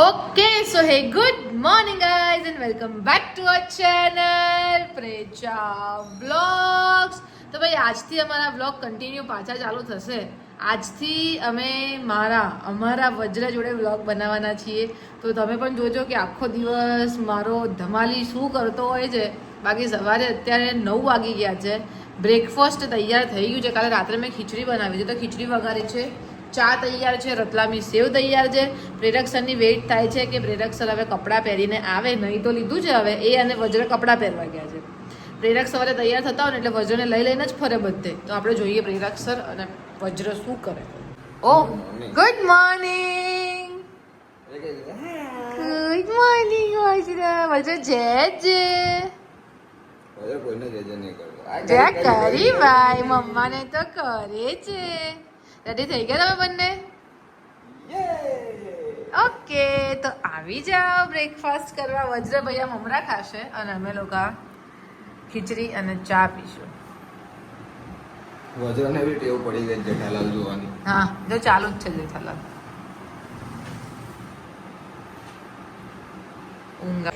Okay so hey good morning guys and welcome back to our channel પ્રેચા blogs તો ભાઈ, આજથી અમારા blog continue પાછા ચાલુ થશે. આજથી અમે મારા, અમારા વજ્ર જોડે બ્લોગ બનાવવાના છીએ. તો તમે પણ જોજો કે આખો દિવસ મારો ધમાલી શું કરતો હોય છે. બાકી સવારે અત્યારે નવ વાગી ગયા છે. બ્રેકફાસ્ટ તૈયાર થઈ ગયું છે. કાલે રાત્રે મેં ખીચડી બનાવી છે. તો ખીચડી વઘારી છે. ચા તૈયાર છે રતલામી સેવ તૈયાર છે. પ્રેરક સરની વેઇટ થાય છે કે પ્રેરક સર હવે કપડાં પહેરીને આવે નહીં તો લીધું છે હવે એ અને વજ્ર કપડાં પહેરવા ગયા છે. પ્રેરક સવારે તૈયાર થતા હોય ને એટલે વજ્રને લઈ લઈને જ ફરે બધે. તો આપણે જોઈએ પ્રેરક સર અને વજ્ર શું કરે. ઓ good morning good morning Vajra. Vajra જય જય. જય કરી. ભાઈ મમ્માને તો કરે છે. રેડી થઈ ગયા તમે બંને? ઓકે તો આવી જાઓ બ્રેકફાસ્ટ કરવા. વજ્ર ભૈયા મમરા ખાશે અને અમે લોકો ખીચડી અને ચા પીશું. વજ્રને બી ટેવ પડી ગઈ જેઠાલાલ જોવાની. હા જો ચાલુ જ છે જેઠાલાલ ઊંઘ.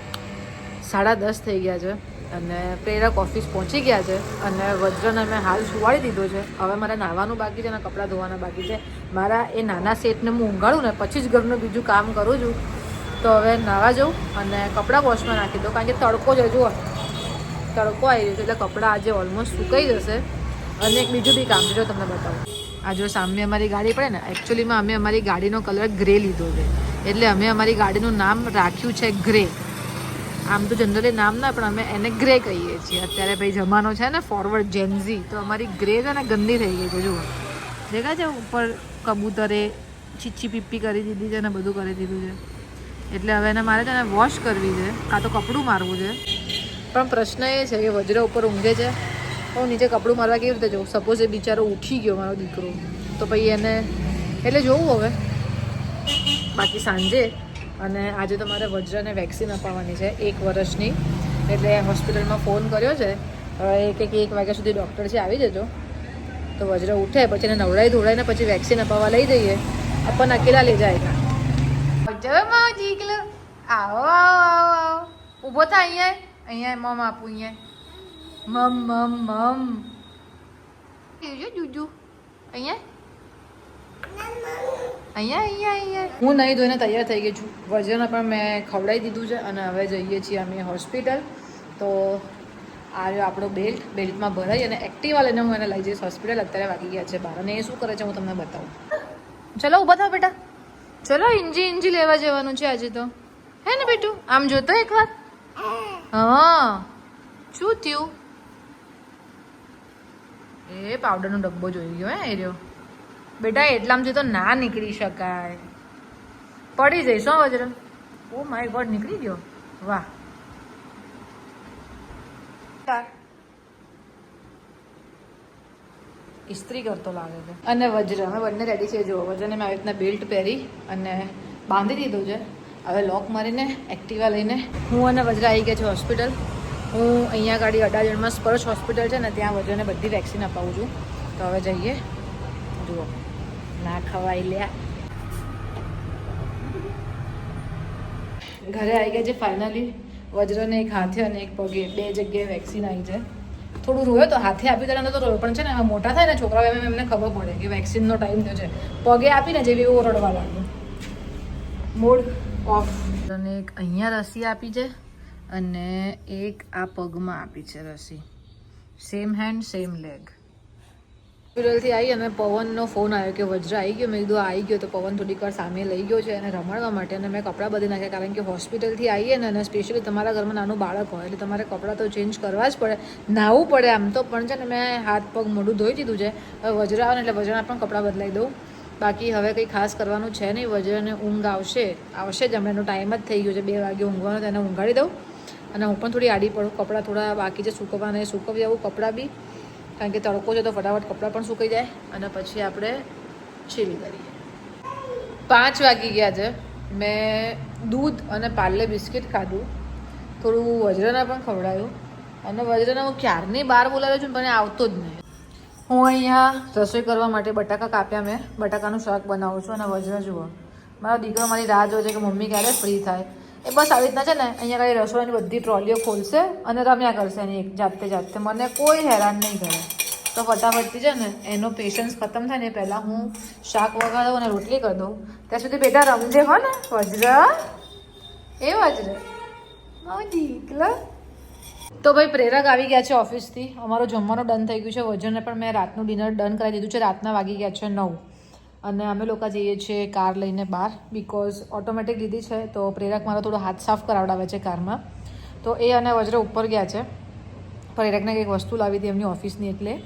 સાડા દસ થઈ ગયા છે. અને પ્રેરક ઓફિસ પહોંચી ગયા છે અને વજ્રને મેં હાલ સુવાડી દીધો છે. હવે મારે નાહવાનું બાકી છે અને કપડાં ધોવાના બાકી છે. મારા એ નાના સેટને હું ઊંઘાડું ને પછી જ ઘરનું બીજું કામ કરું છું. તો હવે નાહવા જાઉં અને કપડાં વોશમાં નાખી દઉં કારણ કે તડકો જ હજુ તડકો આવી રહ્યો છે એટલે કપડાં આજે ઓલમોસ્ટ સુકાઈ જશે. અને એક બીજું બી કામ જો તમને બતાવું. આ જો સામે અમારી ગાડી પડે ને એકચ્યુઅલીમાં અમે અમારી ગાડીનો કલર ગ્રે લીધો છે. એટલે અમે અમારી ગાડીનું નામ રાખ્યું છે ગ્રે આમ તો જનરલી નામ ના, પણ અમે એને ગ્રે કહીએ છીએ. અત્યારે ભાઈ જમાનો છે ને ફોરવર્ડ જેન્ઝી તો અમારી ગ્રે છે ને ગંદી થઈ ગઈ છે, જુઓ. દેખાય છે ઉપર કબૂતરે છીછી પીપી કરી દીધી છે ને બધું કરી દીધું છે. એટલે હવે એને મારે છે ને વોશ કરવી છે, કાં તો કપડું મારવું છે. પણ પ્રશ્ન એ છે કે વજ્ર ઉપર ઊંઘે છે. હું નીચે કપડું મારવા કેવી રીતે જવું? સપોઝ એ બિચારો ઉઠી ગયો, મારો દીકરો. તો પછી એને, એટલે જોવું હવે. બાકી સાંજે અને આજે તો મારે વજ્રને વેક્સિન અપાવવાની છે, એક વર્ષની. એટલે હોસ્પિટલમાં ફોન કર્યો છે. હવે કે એક વાગ્યા સુધી ડૉક્ટર છે, આવી જજો. તો વજ્ર ઉઠે, પછી એને નવડાઈ ધોડાઈને પછી વેક્સિન અપાવવા લઈ જઈએ. આપણને અકેલા લઈ જાય. આવો આવો આવો ઊભો થા અહીંયા. અહીંયા મમ આપું અહીંયા. મમ મમ મમ. જોજો જુજુ. અહીંયા. અહીંયા અહીંયા અહીંયા. હું નહીં ધોઈને તૈયાર થઈ ગઈ છું. વજન પણ મેં ખવડાવી દીધું છે અને હવે જઈએ છીએ અમે હોસ્પિટલ. તો આ રહ્યો આપણો બેલ્ટ. બેલ્ટમાં ભરાઈ અને એક્ટિવા લઈને હું એને લઈ જઈશ હોસ્પિટલ. અત્યારે વાગી ગયા છે બાર અને એ શું કરે છે હું તમને બતાવું. ચલો ઊભા થાવ બેટા. ચલો ઇંજી ઇંજી લેવા જવાનું છે આજે તો. હે ને બેટું? આમ જોતો એકવાર? હા. શું થયું? એ પાવડરનો ડબ્બો જોઈ ગયો હે એ રહ્યો. બેટા એટલામાંથી તો ના નીકળી શકાય. પડી જઈશ હો વજ્ર. ઓ માય ગોડ નીકળી ગયો. વાહ. ઇસ્ત્રી કરતો લાગે છે. અને વજ્ર અમે બંને રેડી છે જો વજ્રને મેં આવી રીતના બેલ્ટ પહેરી અને બાંધી દીધું છે. હવે લોક મારીને એક્ટિવા લઈને હું અને વજ્ર આવી ગયા છે હોસ્પિટલ હું અહીંયા ગાડી અડાજણમાં સ્પર્શ હોસ્પિટલ છે ને ત્યાં વજ્રને બધી વેક્સિન અપાવું છું. તો હવે જઈએ. જુઓ. ના ખવાઈ લ્યા. ઘરે આવી ગયા છે ફાઇનલી વજ્રને એક હાથે અને એક પગે, બે જગ્યાએ વેક્સિન આવી છે થોડું રોયો તો હાથે આપી ત્યારે તો રોયો, પણ છે ને એમાં મોટા થાય ને છોકરાઓ, એમ એમને ખબર પડે કે વેક્સિનનો ટાઈમ થયો છે. પગે આપીને જેવી એવું રડવા લાગ્યું. મૂડ ઓફ અને એક અહીંયા રસી આપી છે અને એક આ પગમાં આપી છે રસી. સેમ હેન્ડ સેમ લેગ હોસ્પિટલથી આવી અને પવનનો ફોન આવ્યો કે વજ્ર આવી ગયો. મેં કીધું આવી ગયો તો પવન થોડીક વાર સામે લઈ ગયો છે અને રમાડવા માટે. અને મેં કપડાં બધી નાખ્યા કારણ કે હોસ્પિટલથી આવીએ ને અને સ્પેશિયલી તમારા ઘરમાં નાનું બાળક હોય એટલે તમારે કપડાં તો ચેન્જ કરવા જ પડે નાહવું પડે આમ તો. પણ છે ને, મેં હાથ પગ મોઢું ધોઈ દીધું છે. હવે વજ્ર આવે ને એટલે વજ્રના પણ કપડાં બદલાઈ દઉં. બાકી હવે કંઈ ખાસ કરવાનું છે નહીં. વજ્રને ઊંઘ આવશે આવશે જ. હમણાં એનો ટાઈમ જ થઈ ગયો છે. બે વાગે ઊંઘવાનો તેને ઊંઘાડી દઉં. અને હું પણ થોડી આડી પડું. કપડાં થોડા બાકી છે. સૂકવવાના એ સૂકવી આવું કપડાં બી. કારણ કે તડકો છે તો ફટાફટ કપડાં પણ સુકાઈ જાય અને પછી આપણે ચીલ કરીએ. પાંચ વાગી ગયા છે. મેં દૂધ અને પાર્લે બિસ્કિટ ખાધું. થોડું વજ્રના પણ ખવડાયું. અને વજ્રના હું ક્યારની બહાર બોલાવ્યો છું પણ આવતો જ નહીં. હું અહીંયા રસોઈ કરવા માટે બટાકા કાપ્યા મેં. બટાકાનું શાક બનાવું છું અને વજ્ર જુઓ. મારો દીકરો મારી રાહ જોવે છે કે મમ્મી ક્યારે ફ્રી થાય. એ બસ આવી રીતના છે ને, અહીંયા કઈ રસોઈની બધી ટ્રોલીઓ ખોલશે અને રમ્યા કરશે એની એક જાતે જાતે. મને કોઈ હેરાન નહીં કરે. તો ફટાફટથી છે ને, એનો પેશન્સ ખતમ થાય ને પહેલાં હું શાક વગાડો અને રોટલી કરી દઉં. ત્યાં સુધી બેટા રમજે હો ને, વજ્ર. એ વજ્ર. મારો તો ભાઈ પ્રેરક આવી ગયા છે ઓફિસથી. અમારો જમવાનું ડન થઈ ગયું છે. વજનને પણ મેં રાતનું ડિનર ડન કરાવી દીધું છે. રાતના વાગી ગયા છે નવ. અને અમે લોકો જઈએ છીએ કાર લઈને બહાર બિકોઝ ઓટોમેટિક લીધી છે, તો પ્રેરક મારો થોડો હાથ સાફ કરાવડાવે છે કારમાં. તો એ અને વજ્ર ઉપર ગયા છે. પ્રેરકને કંઈક વસ્તુ લાવી હતી એમની ઓફિસની એટલે.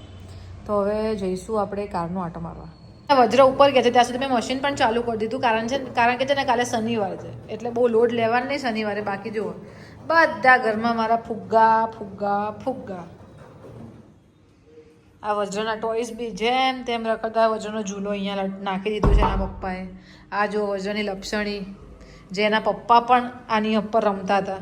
તો હવે જઈશું આપણે કારનો આટો મારવા. વજ્ર ઉપર ગયા છે, ત્યાં સુધી મેં મશીન પણ ચાલુ કરી દીધું, કારણ છે, કારણ કે છે ને કાલે શનિવાર છે, એટલે બહુ લોડ લેવાનું નહીં શનિવારે, બાકી જુઓ. બધા ઘરમાં મારા ફુગ્ગા ફુગ્ગા ફુગ્ગા. આ વજ્રના ટોયસ બી જેમ તેમ રખડતા વજ્રનો ઝૂલો અહીંયા નાખી દીધો છે એના પપ્પાએ. આ જો વજ્રની લપસણી જે એના પપ્પા પણ આની ઉપર રમતા હતા.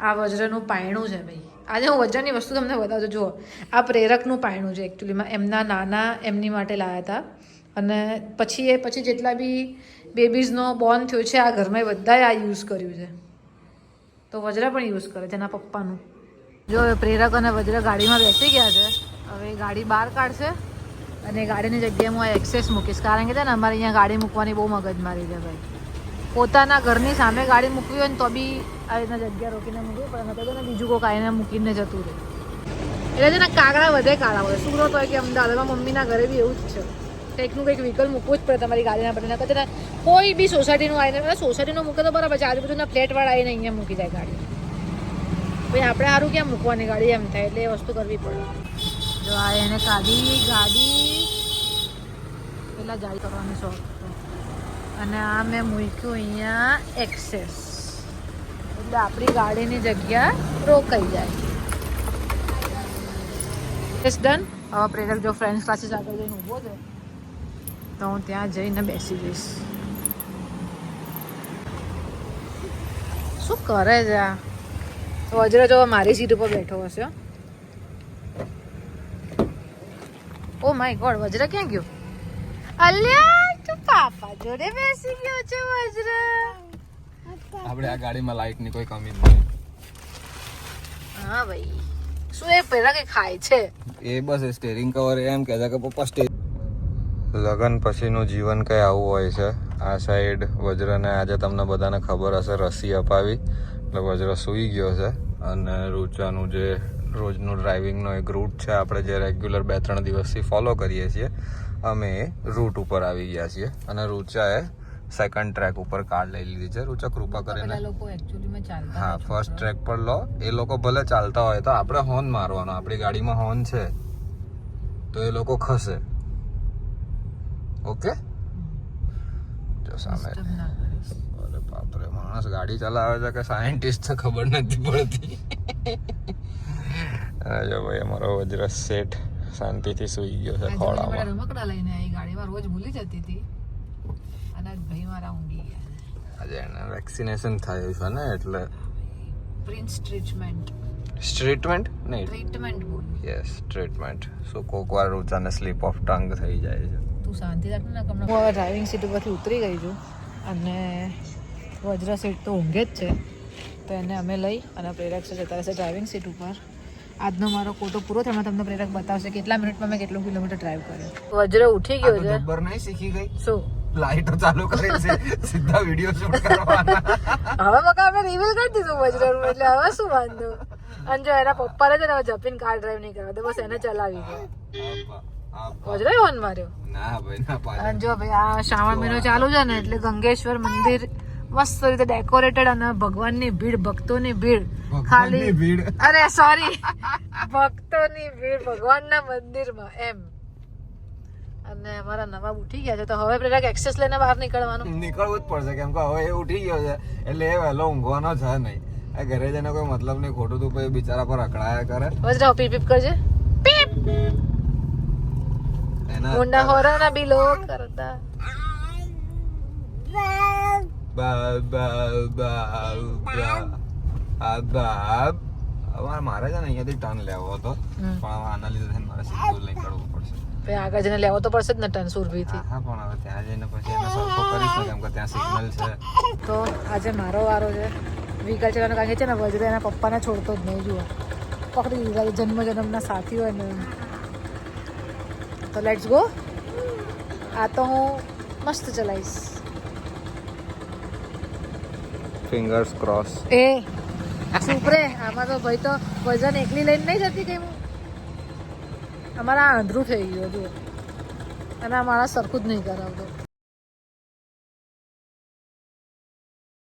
આ વજ્રનું પાયણું છે ભાઈ. આજે હું વજ્રની વસ્તુ તમને બતાવજો જુઓ, આ પ્રેરકનું પાયણું છે એકચ્યુઅલીમાં એમના નાના એમની માટે લાવ્યા હતા. અને પછી એ, પછી જેટલા બી બેબીઝનો બોર્ન થયો છે આ ઘરમાં બધાએ આ યુઝ કર્યું છે. તો વજ્ર પણ યુઝ કરે છે એના પપ્પાનું. જો પ્રેરક અને વજ્ર ગાડીમાં બેસી ગયા છે. હવે ગાડી બહાર કાઢશે અને ગાડીની જગ્યાએ હું એક્સેસ મૂકીશ. કારણ કે છે ને અમારે અહીંયા ગાડી મૂકવાની બહુ મગજમારી છે ભાઈ. પોતાના ઘરની સામે ગાડી મૂકવી હોય ને તો બી આવી જગ્યા રોકીને મૂકવી પણ અમે તો ને બીજું કોઈ આવીને મૂકીને જતું રહે. એટલે છે ને કાગડા વધે કાળા હોય સુરત હોય કે અમદાવાદમાં મમ્મીના ઘરે બી એવું જ છે. કંઈકનું કંઈક વ્હીકલ મૂકવું જ પડે તમારી ગાડીના પડે કદાચ કોઈ બી સોસાયટીનું આવીને, સોસાયટીનું મૂકે તો બરાબર. છે આજુબાજુના ફ્લેટવાળા આવીને અહીંયા મૂકી જાય ગાડી. ભાઈ આપણે સારું કેમ મૂકવાની ગાડી? એમ થાય એટલે એ વસ્તુ કરવી પડે. જો આ એને કાઢી, ગાડી. પેલા જાળી કરવાની શોખ હતો. અને આ મેં મૂક્યું અહીંયા એક્સેસ એટલે આપણી ગાડીની જગ્યા રોકાઈ જાય. ઇટ્સ ડન હવે પ્રેરક જો ફ્રેન્ડ્સ ક્લાસીસ આગળ જઈને ઊભો છે, તો હું ત્યાં જઈને બેસી જઈશ. શું કરે છે આ? વજ્ર જો મારી સીટ ઉપર બેઠો હશે. ઓ માય ગોડ વજ્ર ક્યાં ગયો? અલ્યા તું પાપા જોડે બેસી ગયો છે વજ્ર. આપણે આ ગાડીમાં લાઈટની કોઈ કમી નથી નહીં. હા ભાઈ. શું એ પહેલા કે ખાય છે? એ બસ સ્ટેરિંગ કવર એમ કહેતા કે પપ્પા સ્ટે લગ્ન પછીનું જીવન કંઈ આવું હોય છે? આ સાઈડ વજ્રને આજે તમને બધાને ખબર હશે રસી અપાવી. વજ્ર સૂઈ ગયો છે અને રૂચાનું જે રોજનું ડ્રાઇવિંગનો એક રૂટ છે આપણે જે રેગ્યુલર બે ત્રણ દિવસથી ફોલો કરીએ છીએ અમે એ રૂટ ઉપર આવી ગયા છીએ અને રૂચાએ સેકન્ડ ટ્રેક ઉપર કાર લઈ લીધી છે. રૂચા કૃપા કરીને હા ફર્સ્ટ ટ્રેક પર લો. એ લોકો ભલે ચાલતા હોય તો આપણે હોર્ન મારવાનો આપણી ગાડીમાં હોર્ન છે તો એ લોકો ખસે. ઓકે જો સામે. અરે બાપરે માણસ ગાડી ચલાવે છે કે સાયન્ટિસ્ટ તો ખબર નથી પડતી. જો ભાઈ અમારો વજ્ર શેઠ શાંતિથી સૂઈ ગયો છે ખોળામાં. રમકડા લઈને આવી ગાડીમાં રોજ ભૂલી જતી હતી. અને ભાઈ મારા ઊંઘી ગયા આજે એને વેક્સિનેશન થયું છે ને એટલે પ્રિન્સ ટ્રીટમેન્ટ. સ્ટ્રીટમેન્ટ નહીં. ટ્રીટમેન્ટ બોલ. યસ ટ્રીટમેન્ટ સો કોકવાર વાર રૂચાને સ્લીપ ઓફ ટંગ થઈ જાય છે. તું શાંતિ રાખ ને હું હવે ડ્રાઇવિંગ સીટ ઉપરથી ઉતરી ગઈ છું અને વજ્ર સીટ તો ઊંઘે જ છે. તો એને અમે લઈ અને પ્રેરક છે જતા રહેશે ડ્રાઇવિંગ સીટ ઉપર. આજનો મારો કોટો પૂરો થયો તમને પ્રેરક બતાવશે કેટલા મિનિટમાં મેં કેટલું કિલોમીટર ડ્રાઈવ કર્યો. વજ્ર ઉઠી ગયો છે. ખબર નહીં શીખી ગઈ. શું? લાઈટો ચાલુ કરી છે. સીધા વિડિયો શૂટ કરવાના. હવે મકા આપણે રિવીલ કરી દીધું વજ્ર એટલે હવે શું વાંધો? અને જો એના પપ્પાને છે ને હવે જપીને કાર ડ્રાઈવ નહીં કરવા તો બસ એને ચલાવી ગયો વજ્રે ફોન માર્યો? ના ભાઈ ના પાડે જો ભાઈ આ શ્રાવણ મહિનો ચાલુ છે ને એટલે ગંગેશ્વર મંદિર મસ્ત રીતે ડેકોરેટેડ અને ભગવાનની ભીડ ભક્તોની ભીડ. ખાલી ભીડ. અરે સોરી ભક્તોની ભીડ ભગવાનના મંદિરમાં એમ. અને અમારા નવાબ ઉઠી ગયા છે તો હવે પ્રેરક એક્સેસ લઈને બહાર નીકળવાનું. નીકળવું જ પડશે કેમ કે હવે એ ઉઠી ગયો છે. એટલે એ વહેલો ઊંઘવાનો છે નહીં. આ ઘરે જઈને કોઈ મતલબ નહીં ખોટું તું પછી બિચારા પર અકળાયા કરે. વજરા પીપ પીપ કરજે. પીપ! એના ਹੋਰਾਂ ਨਾਲ ਵੀ કરતા. બા બા બા બા આ બા અમારે મારે છે ને અહીંયાથી ટર્ન લેવો હતો. પણ આના લીધે છે ને મારે સીધું લઈ નીકળવું પડશે. આગળ જઈને લેવો તો પડશે જ ને ટન સુરભીથી. હા પણ હવે ત્યાં જઈને પછી એને સરખો કરીશ ને કેમ કે ત્યાં સિગ્નલ છે. તો આજે મારો વારો છે. વ્હીકલ ચલાવવાનો કારણ કે છે ને વજરે એના પપ્પાને છોડતો જ નહીં જુઓ. પકડી દીધા જન્મ જન્મના સાથી હોય ને. એમ. તો લેટ્સ ગો આ તો હું મસ્ત ચલાવીશ. ફિંગર્સ ક્રોસ એ સુપરે આમાં તો ભાઈ તો વજન એકલી લઈને નહીં જતી કે હું. અમારા આંધરું થઈ ગયું હતું અને આ માણસ સરખું જ નહીં કરાવતો.